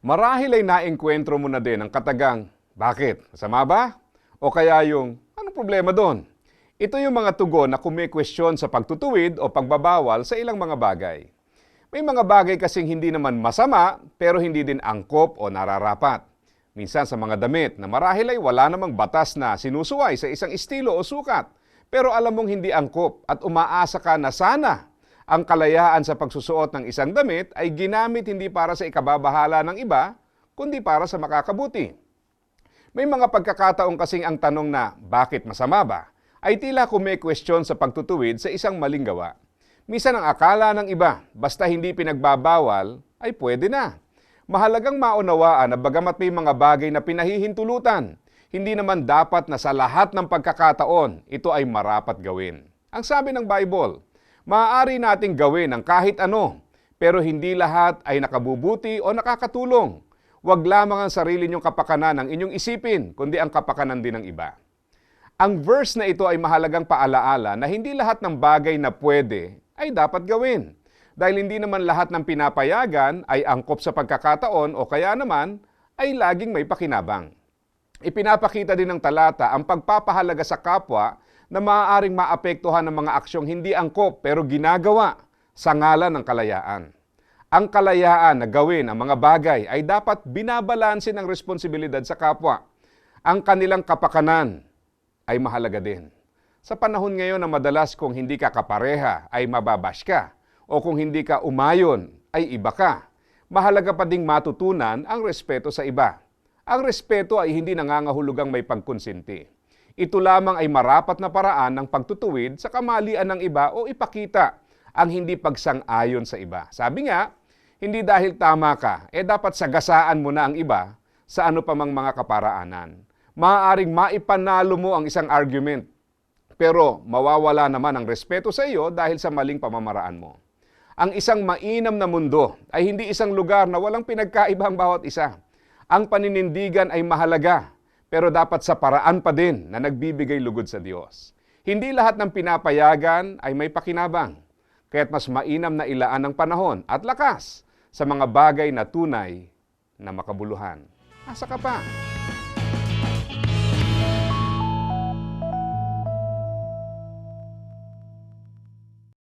Marahil ay naengkwentro mo na din ang katagang, bakit? Masama ba? O kaya yung, anong problema doon? Ito yung mga tugon na kumikwestiyon sa pagtutuwid o pagbabawal sa ilang mga bagay. May mga bagay kasing hindi naman masama pero hindi din angkop o nararapat. Minsan sa mga damit na marahil ay wala namang batas na sinusuway sa isang estilo o sukat. Pero alam mong hindi angkop at umaasa ka na sana ang kalayaan sa pagsusuot ng isang damit ay ginamit hindi para sa ikababahala ng iba, kundi para sa makakabuti. May mga pagkakataon kasing ang tanong na bakit masama ba ay tila kume-question sa pagtutuwid sa isang maling gawa. Minsan ang akala ng iba, basta hindi pinagbabawal, ay pwede na. Mahalagang maunawaan na bagamat may mga bagay na pinahihintulutan, hindi naman dapat na sa lahat ng pagkakataon ito ay marapat gawin. Ang sabi ng Bible, maaari nating gawin ang kahit ano, pero hindi lahat ay nakabubuti o nakakatulong. Huwag lamang ang sarili niyong kapakanan ang inyong isipin, kundi ang kapakanan din ng iba. Ang verse na ito ay mahalagang paalaala na hindi lahat ng bagay na pwede ay dapat gawin. Dahil hindi naman lahat ng pinapayagan ay angkop sa pagkakataon o kaya naman ay laging may pakinabang. Ipinapakita din ng talata ang pagpapahalaga sa kapwa na maaaring maapektuhan ng mga aksyong hindi angkop pero ginagawa sa ngalan ng kalayaan. Ang kalayaan na gawin ang mga bagay ay dapat binabalansin ng responsibilidad sa kapwa. Ang kanilang kapakanan ay mahalaga din. Sa panahon ngayon na madalas kung hindi ka kapareha ay mababash ka o kung hindi ka umayon ay iba ka. Mahalaga pa ding matutunan ang respeto sa iba. Ang respeto ay hindi nangangahulugang may pagkonsinti. Ito lamang ay marapat na paraan ng pagtutuwid sa kamalian ng iba o ipakita ang hindi pagsang-ayon sa iba. Sabi nga, hindi dahil tama ka, eh dapat sagasaan mo na ang iba sa ano pa mang mga kaparaanan. Maaaring maipanalo mo ang isang argument, pero mawawala naman ang respeto sa iyo dahil sa maling pamamaraan mo. Ang isang mainam na mundo ay hindi isang lugar na walang pinagkaiba ang bawat isa. Ang paninindigan ay mahalaga, pero dapat sa paraan pa din na nagbibigay lugod sa Diyos. Hindi lahat ng pinapayagan ay may pakinabang, kaya't mas mainam na ilaan ng panahon at lakas sa mga bagay na tunay na makabuluhan. Asa ka pa?